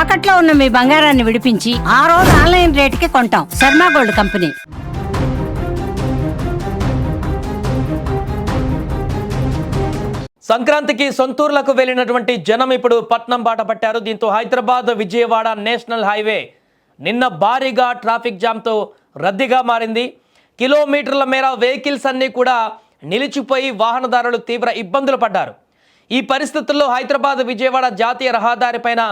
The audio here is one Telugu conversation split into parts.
తాకట్లో ఉన్న మీ బంగారాన్ని విడిపించి ఆ రోజు ఆన్లైన్ రేటుకి కొంటాం. Sharma gold company. సంక్రాంతికి సొంతూర్లకు వెళ్ళినటువంటి జనం ఇప్పుడు పట్నం బాట పట్టారు. దీంతో హైదరాబాద్ విజయవాడ నేషనల్ హైవే నిన్న భారీగా ట్రాఫిక్ జామ్తో రద్దీగా మారింది. కిలోమీటర్ల మేర వెహికల్స్ అన్నీ కూడా నిలిచిపోయి వాహనదారులు తీవ్ర ఇబ్బందులు పడ్డారు. ఈ పరిస్థితుల్లో హైదరాబాద్ విజయవాడ జాతీయ రహదారిపైన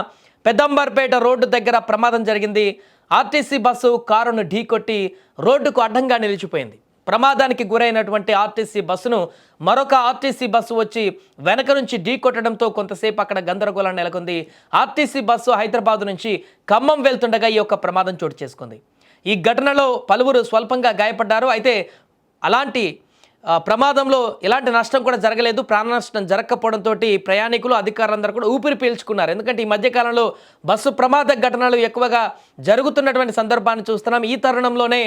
పెద్దంబర్పేట రోడ్డు దగ్గర ప్రమాదం జరిగింది. ఆర్టీసీ బస్సు కారును ఢీకొట్టి రోడ్డుకు అడ్డంగా నిలిచిపోయింది. ప్రమాదానికి గురైనటువంటి ఆర్టీసీ బస్సును మరొక ఆర్టీసీ బస్సు వచ్చి వెనక నుంచి ఢీకొట్టడంతో కొంతసేపు అక్కడ గందరగోళం నెలకొంది. ఆర్టీసీ బస్సు హైదరాబాద్ నుంచి ఖమ్మం వెళ్తుండగా ఈ యొక్క ప్రమాదం చోటు చేసుకుంది. ఈ ఘటనలో పలువురు స్వల్పంగా గాయపడ్డారు. అయితే అలాంటి ప్రమాదంలో ఎలాంటి నష్టం కూడా జరగలేదు ప్రాణ నష్టం జరగకపోవడంతో ప్రయాణికులు అధికారులందరూ కూడా ఊపిరి పీల్చుకున్నారు. ఎందుకంటే ఈ మధ్యకాలంలో బస్సు ప్రమాద ఘటనలు ఎక్కువగా జరుగుతున్నటువంటి సందర్భాన్ని చూస్తున్నాం. ఈ తరుణంలోనే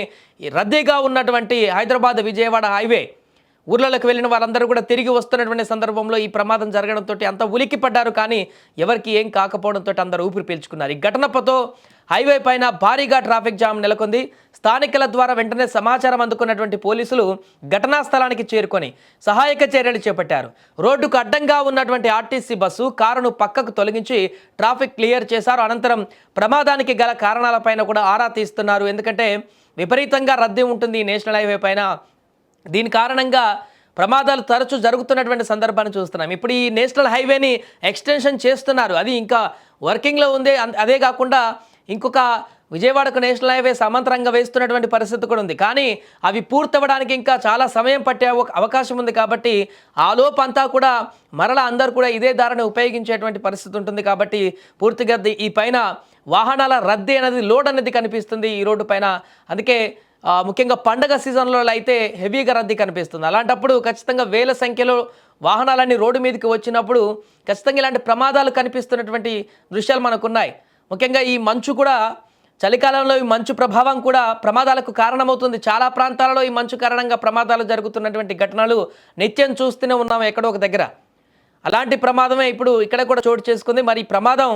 రద్దీగా ఉన్నటువంటి హైదరాబాద్ విజయవాడ హైవే ఊర్లలోకి వెళ్ళిన వారందరూ కూడా తిరిగి వస్తున్నటువంటి సందర్భంలో ఈ ప్రమాదం జరగడంతో అంత ఉలిక్కి పడ్డారు కానీ ఎవరికి ఏం కాకపోవడంతో అందరూ ఊపిరి పీల్చుకున్నారు. ఈ ఘటనతో హైవే పైన భారీగా ట్రాఫిక్ జామ్ నెలకొంది. స్థానికుల ద్వారా వెంటనే సమాచారం అందుకున్నటువంటి పోలీసులు ఘటనా స్థలానికి చేరుకొని సహాయక చర్యలు చేపట్టారు. రోడ్డుకు అడ్డంగా ఉన్నటువంటి ఆర్టీసీ బస్సు కారును పక్కకు తొలగించి ట్రాఫిక్ క్లియర్ చేశారు. అనంతరం ప్రమాదానికి గల కారణాలపైన కూడా ఆరా తీస్తున్నారు. ఎందుకంటే విపరీతంగా రద్దీ ఉంటుంది నేషనల్ హైవే పైన. దీని కారణంగా ప్రమాదాలు తరచూ జరుగుతున్నటువంటి సందర్భాన్ని చూస్తున్నాం. ఇప్పుడు ఈ నేషనల్ హైవేని ఎక్స్టెన్షన్ చేస్తున్నారు. అది ఇంకా వర్కింగ్లో ఉంది. అదే కాకుండా ఇంకొక విజయవాడకు నేషనల్ హైవే సమాంతరంగా వేస్తున్నటువంటి పరిస్థితి కూడా ఉంది. కానీ అవి పూర్తవడానికి ఇంకా చాలా సమయం పట్టే అవకాశం ఉంది కాబట్టి ఆ కూడా మరలా అందరూ కూడా ఇదే దారిని ఉపయోగించేటువంటి పరిస్థితి ఉంటుంది కాబట్టి పూర్తిగా ఈ పైన వాహనాల రద్దీ అనేది లోడ్ అనేది కనిపిస్తుంది ఈ రోడ్డు పైన. అందుకే ముఖ్యంగా పండగ సీజన్లో అయితే హెవీగా రద్దీ కనిపిస్తుంది. అలాంటప్పుడు ఖచ్చితంగా వేల సంఖ్యలో వాహనాలన్నీ రోడ్డు మీదకి వచ్చినప్పుడు ఖచ్చితంగా ఇలాంటి ప్రమాదాలు కనిపిస్తున్నటువంటి దృశ్యాలు మనకున్నాయి. ముఖ్యంగా ఈ మంచు కూడా చలికాలంలో ఈ మంచు ప్రభావం కూడా ప్రమాదాలకు కారణమవుతుంది. చాలా ప్రాంతాలలో ఈ మంచు కారణంగా ప్రమాదాలు జరుగుతున్నటువంటి ఘటనలు నిత్యం చూస్తూనే ఉన్నాం ఎక్కడో ఒక దగ్గర. అలాంటి ప్రమాదమే ఇప్పుడు ఇక్కడ కూడా చోటు చేసుకుంది. మరి ప్రమాదం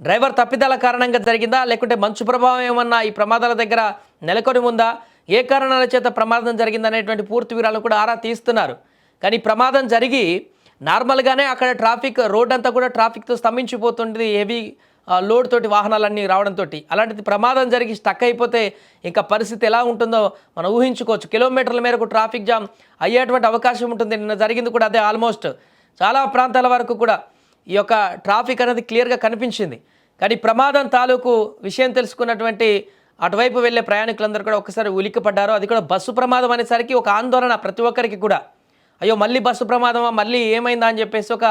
డ్రైవర్ తప్పిదాల కారణంగా జరిగిందా? లేకుంటే మంచు ప్రభావం ఏమన్నా ఈ ప్రమాదాల దగ్గర నెలకొని ఉందా? ఏ కారణాల చేత ప్రమాదం జరిగిందా అనేటువంటి పూర్తి వివరాలు కూడా ఆరా తీస్తున్నారు. కానీ ప్రమాదం జరిగి నార్మల్గానే అక్కడ ట్రాఫిక్ రోడ్ అంతా కూడా ట్రాఫిక్తో స్తంభించిపోతుంది. హెవీ లోడ్ తోటి వాహనాలన్నీ రావడంతో అలాంటిది ప్రమాదం జరిగి స్టక్ అయిపోతే ఇంకా పరిస్థితి ఎలా ఉంటుందో మనం ఊహించుకోవచ్చు. కిలోమీటర్ల మేరకు ట్రాఫిక్ జామ్ అయ్యేటువంటి అవకాశం ఉంటుంది. నిన్న జరిగింది కూడా అదే ఆల్మోస్ట్ చాలా ప్రాంతాల వరకు కూడా ఈ యొక్క ట్రాఫిక్ అనేది క్లియర్గా కనిపించింది. కానీ ప్రమాదం తాలూకు విషయం తెలుసుకున్నటువంటి అటువైపు వెళ్ళే ప్రయాణికులందరూ కూడా ఒకసారి ఉలిక్కిపడ్డారు. అది కూడా బస్సు ప్రమాదం అనేసరికి ఒక ఆందోళన ప్రతి ఒక్కరికి కూడా. అయ్యో మళ్ళీ బస్సు ప్రమాదమా? మళ్ళీ ఏమైందా అని చెప్పేసి ఒక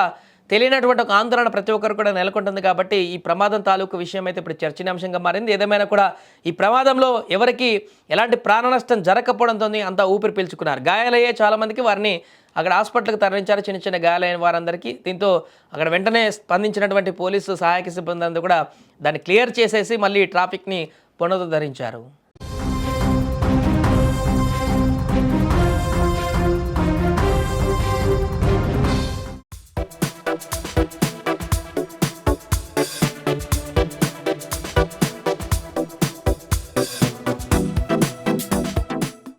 తెలియనటువంటి ఒక ఆందోళన ప్రతి ఒక్కరు కూడా నెలకొంటుంది కాబట్టి ఈ ప్రమాదం తాలూకు విషయం అయితే ఇప్పుడు చర్చనీయాంశంగా మారింది. ఏదేమైనా కూడా ఈ ప్రమాదంలో ఎవరికి ఎలాంటి ప్రాణ నష్టం జరగకపోవడంతో అంతా ఊపిరి పీల్చుకున్నారు. గాయాలయ్యే చాలామందికి వారిని అక్కడ హాస్పిటల్కి తరలించారు. చిన్న చిన్న గాయాలైన వారందరికీ దీంతో అక్కడ వెంటనే స్పందించినటువంటి పోలీసు సహాయక సిబ్బంది అందరూ కూడా దాన్ని క్లియర్ చేసేసి మళ్ళీ ట్రాఫిక్ని పునరుద్ధరించారు.